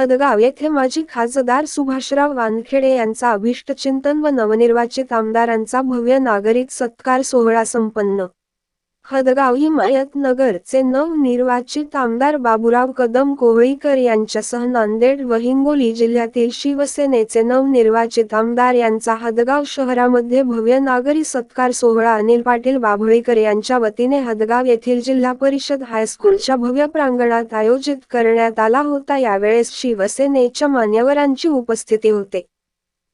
हदगाव येथे माजी खासदार सुभाषराव वानखेडे यांचा अभिष्टचिंतन व नवनिर्वाचित आमदारांचा भव्य नागरिक सत्कार सोहळा संपन्न. हदगाव हिमायतनगरचे नवनिर्वाचित आमदार बाबुराव कदम कोवळीकर यांच्यासह नांदेड व हिंगोली जिल्ह्यातील शिवसेनेचे नवनिर्वाचित आमदार यांचा हदगाव शहरामध्ये भव्य नागरी सत्कार सोहळा अनिल पाटील बाभळीकर यांच्या वतीने हदगाव येथील जिल्हा परिषद हायस्कूलच्या भव्य प्रांगणात आयोजित करण्यात आला होता. यावेळेस शिवसेनेच्या मान्यवरांची उपस्थिती होते.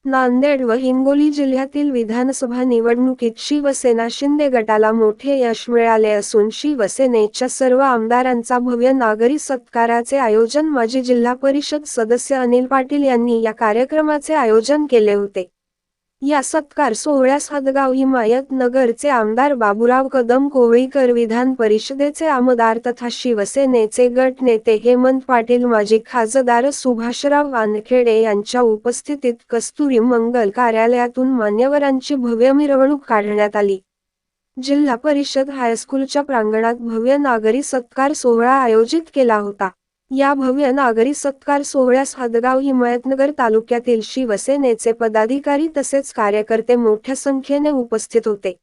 नांदेड व हिंगोली जिल्ह्यातील विधानसभा निवडणुकीत शिवसेना शिंदे गटाला मोठे यश मिळाले असून शिवसेनेच्या सर्व आमदारांचा भव्य नागरी सत्काराचे आयोजन माजी जिल्हा परिषद सदस्य अनिल पाटील यांनी या कार्यक्रमाचे आयोजन केले होते. या सत्कार सोहळ्यास हदगाव हिमायत नगरचे आमदार बाबुराव कदम कोवळीकर विधान परिषदेचे आमदार तथा शिवसेनेचे गटनेते हेमंत पाटील माजी खासदार सुभाषराव वानखेडे यांच्या उपस्थितीत कस्तुरी मंगल कार्यालयातून मान्यवरांची भव्य मिरवणूक काढण्यात आली. जिल्हा परिषद हायस्कूलच्या प्रांगणात भव्य नागरी सत्कार सोहळा आयोजित केला होता. या भव्य नागरी सत्कार सोहळ्यास हदगाव हिमायतनगर तालुक्यातील शिवसेनेचे पदाधिकारी तसेच कार्यकर्ते मोठ्या संख्येने उपस्थित होते.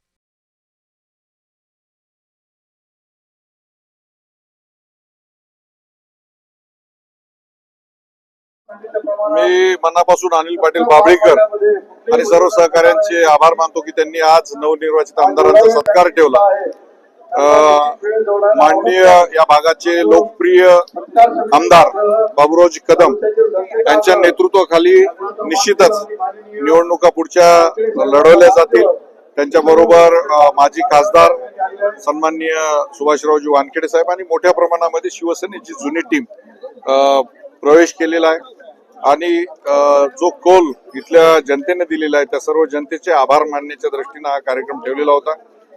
मी मनापासून अनिल पाटील बाबळीकर आणि सर्व सहकाऱ्यांचे आभार मानतो की त्यांनी आज नवनिर्वाचित आमदारांचा सत्कार ठेवला. माननीय या भागाचे लोकप्रिय आमदार बाबुरावजी कदम यांच्या नेतृत्वाखाली निश्चितच निवडणुका पुढच्या लढवल्या जातील. त्यांच्याबरोबर माजी खासदार सन्माननीय सुभाषरावजी वानखेडे साहेब आणि मोठ्या प्रमाणामध्ये शिवसेनेची जुनी टीम प्रवेश केलेला आहे. आणि जो कोल इथल्या जनतेने दिलेला आहे त्या सर्व जनतेचे आभार मानण्याच्या दृष्टीने हा कार्यक्रम ठेवलेला होता.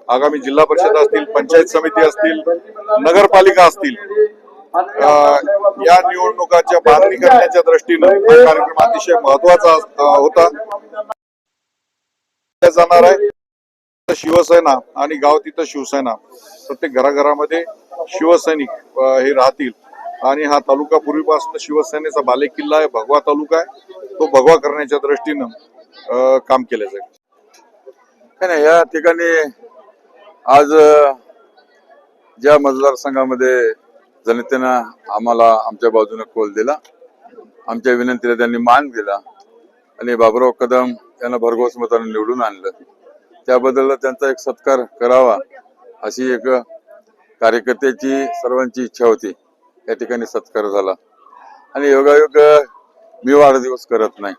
आगामी जिल्हा परिषद असतील पंचायत समिती असतील नगरपालिका असतील या निवडणुकाच्या बांधणी करण्याच्या दृष्टीनं हा कार्यक्रम अतिशय महत्त्वाचा होता. जाणार आहे. शिवसेना आणि गाव तिथं शिवसेना प्रत्येक घराघरामध्ये शिवसैनिक हे राहतील. आणि हा तालुका पूर्वीपासून शिवसेनेचा बालेकिल्ला आहे भगवा तालुका आहे. तो भगवा करण्याच्या दृष्टीनं काम केलं जाईल. नाही या ठिकाणी आज ज्या मतदारसंघामध्ये जनतेनं आम्हाला आमच्या बाजूने कोल दिला आमच्या विनंतीला त्यांनी मान दिला आणि बाबुराव कदम यांना भरघोस मताने निवडून आणलं. त्याबद्दल त्यांचा एक सत्कार करावा अशी एक कार्यकर्त्याची सर्वांची इच्छा होती. या ठिकाणी सत्कार झाला. आणि योगायोग मी वाढदिवस करत नाही.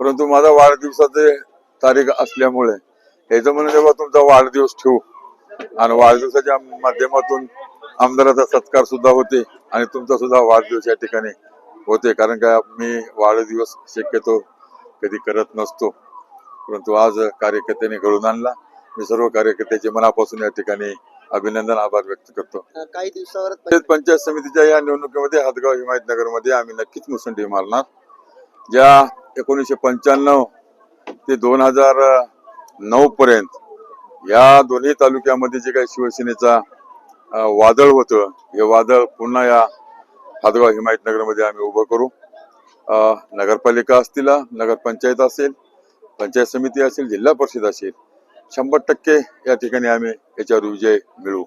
परंतु माझा वाढदिवसाचे तारीख असल्यामुळे याचं म्हणून जेव्हा तुमचा वाढदिवस ठेवू. आणि वाढदिवसाच्या माध्यमातून आमदाराचा सत्कार सुद्धा होते आणि तुमचा सुद्धा वाढदिवस या ठिकाणी होते. कारण का मी वाढदिवस शक्यतो कधी करत नसतो. परंतु आज कार्यकर्त्यांनी घडून आणला. मी सर्व कार्यकर्त्याचे मनापासून या ठिकाणी अभिनंदन आभार व्यक्त करतो. काही दिवसावर पंचायत समितीच्या या निवडणुकीमध्ये हदगाव हिमायतनगरमध्ये आम्ही नक्कीच मुसंडी मारणार. ज्या एकोणीसशे पंच्याण्णव ते दोन हजार नऊ पर्यंत या दोन्ही तालुक्यामध्ये जे काही शिवसेनेचा वादळ होतं हे वादळ पुन्हा या हदगाव हिमायतनगरमध्ये आम्ही उभं करू. नगरपालिका असतील नगरपंचायत असेल पंचायत समिती असेल जिल्हा परिषद असेल शंभर टक्के या ठिकाणी आम्ही याच्यावर विजय मिळवू.